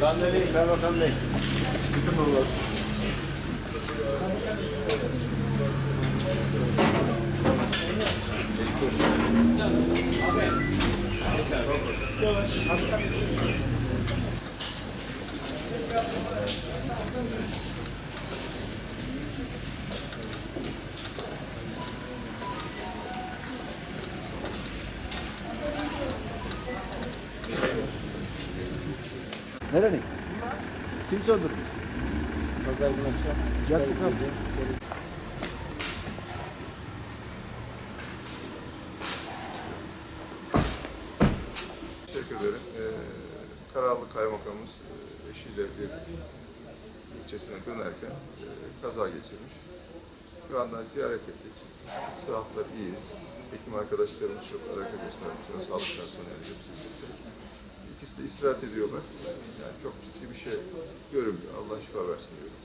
Sandalyeyi Kaymakam Bey. Bütün bunlar. Yavaş. Yavaş. Nereli? Kim söndürmüş? Pazar günü. Teşekkür ederim. Ee, Kararlı Kaymakamımız e, eşiyle bir ilçesine dönerken e, kaza geçirmiş. Şu anda ziyaret ettik. Sıhhatler iyi. Hekim arkadaşlarımız çok ediyorlar. Bütün sağlık personeli de istirahat ediyorlar. Yani çok ciddi bir şey görünmüyor. Allah şifa versin diyorum.